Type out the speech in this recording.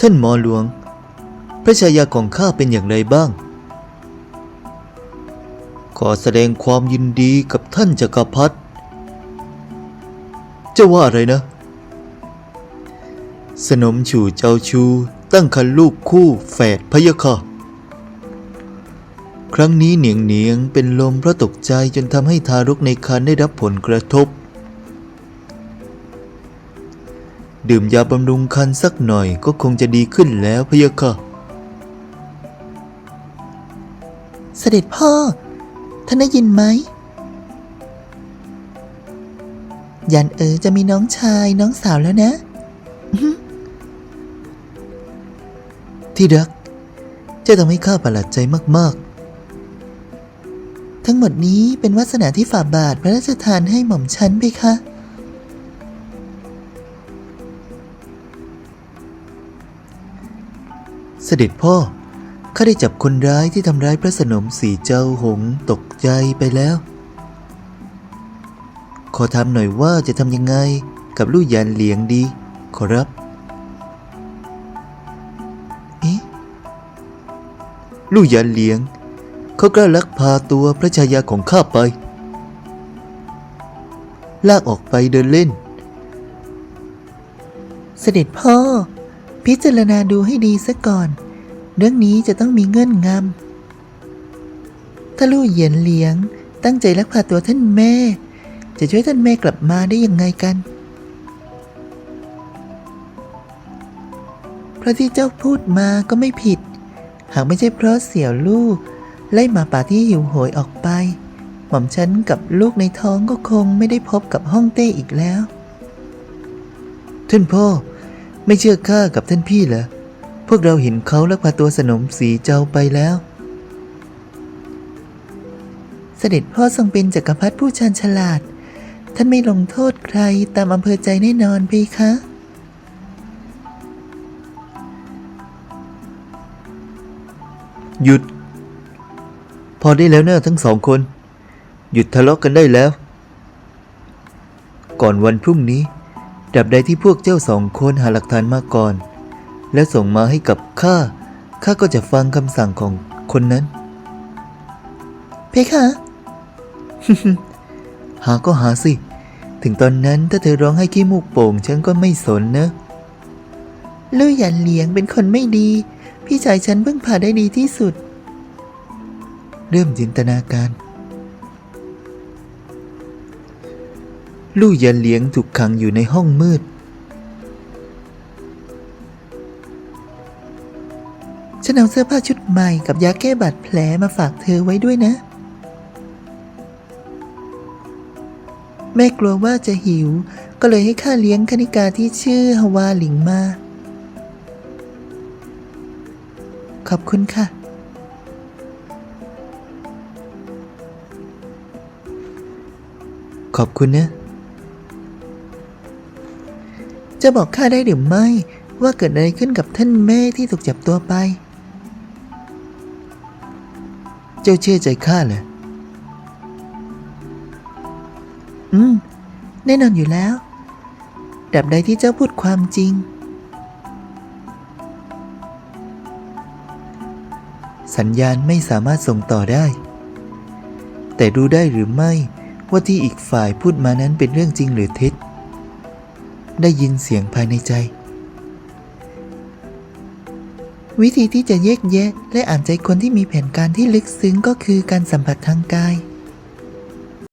ท่านหมอหลวง พระชายาของข้าเป็นอย่างไรบ้าง ขอแสดงความยินดีกับท่านจักรพรรดิจะว่าอะไรนะ สนมฉู่เจ้าชู ตั้งคันลูกคู่แฝดพยะค่ะครั้งนี้เหนียงเหนียงเป็นลมเพราะตกใจจนทำให้ทารกในครรภ์ได้รับผลกระทบ ดื่มยาบำรุงคันสักหน่อยก็คงจะดีขึ้นแล้วพะยะค่ะ เสด็จพ่อ ท่านได้ยินไหม ยันเอ๋อจะมีน้องชายน้องสาวแล้วนะ ที่รักเจ้าทำให้ข้าประหลาดใจมาก ๆ ทั้งหมดนี้เป็นวาสนาที่ฝ่าบาทพระราชทานให้หม่อมฉันไปคะ เสด็จพ่อ ข้าได้จับคนร้ายที่ทำร้ายพระสนมสีเจ้าหงตกใจไปแล้ว ขอถามหน่อยว่าจะทำยังไงกับลู่หยานเหลียงดี ขอรับอ๊ะลู่หยานเหลียง เขากล้าลักพาตัวพระชายาของข้าไป ลากออกไปเดินเล่น เสด็จพ่อ พิจารณาดูให้ดีซะก่อน เรื่องนี้จะต้องมีเงื่อนงำถ้าลู่เหยียนเลี้ยง ตั้งใจลักพาตัวท่านแม่ จะช่วยท่านแม่กลับมาได้ยังไงกัน เพราะที่เจ้าพูดมาก็ไม่ผิด หากไม่ใช่เพราะเสี่ยวลูกไล่หมาป่าที่หิวโหยออกไป หม่อมฉันกับลูกในท้องก็คงไม่ได้พบกับห้องเต้อีกแล้ว ท่านพ่อ ไม่เชื่อข้ากับท่านพี่เหรอ พวกเราเห็นเขาลักพาตัวสนมสีเจ้าไปแล้ว เสด็จพ่อทรงเป็นจักรพรรดิผู้ชาญฉลาด ท่านไม่ลงโทษใครตามอำเภอใจแน่นอนพี่คะหยุด พอได้แล้วเนอะทั้งสองคน หยุดทะเลาะกันได้แล้ว ก่อนวันพรุ่งนี้ ดับใดที่พวกเจ้าสองคนหาหลักฐานมาก่อน แล้วส่งมาให้กับข้า ข้าก็จะฟังคำสั่งของคนนั้น เพคะ หาก็หาสิ ถึงตอนนั้นถ้าเธอร้องให้ขี้มูกโป่ง ฉันก็ไม่สนนะลู่หยันเหลียงเป็นคนไม่ดี พี่ชายฉันเพิ่งผ่าได้ดีที่สุด เริ่มจินตนาการ ลู่ยันเลี้ยงถูกขังอยู่ในห้องมืด ฉันเอาเสื้อผ้าชุดใหม่กับยาแก้บาดแผลมาฝากเธอไว้ด้วยนะ แม่กลัวว่าจะหิว ก็เลยให้ข้าเลี้ยงคณิกาที่ชื่อฮวาหลิงมา ขอบคุณค่ะขอบคุณนะ จะบอกข้าได้หรือไม่ ว่าเกิดอะไรขึ้นกับท่านแม่ที่ถูกจับตัวไป เจ้าเชื่อใจข้าเหรออืม แน่นอนอยู่แล้วดับใดที่เจ้าพูดความจริง สัญญาณไม่สามารถส่งต่อได้ แต่รู้ได้หรือไม่ว่าที่อีกฝ่ายพูดมานั้นเป็นเรื่องจริงหรือเท็จ ได้ยินเสียงภายในใจ วิธีที่จะแยกแยะและอ่านใจคนที่มีแผนการที่ลึกซึ้งก็คือการสัมผัสทางกาย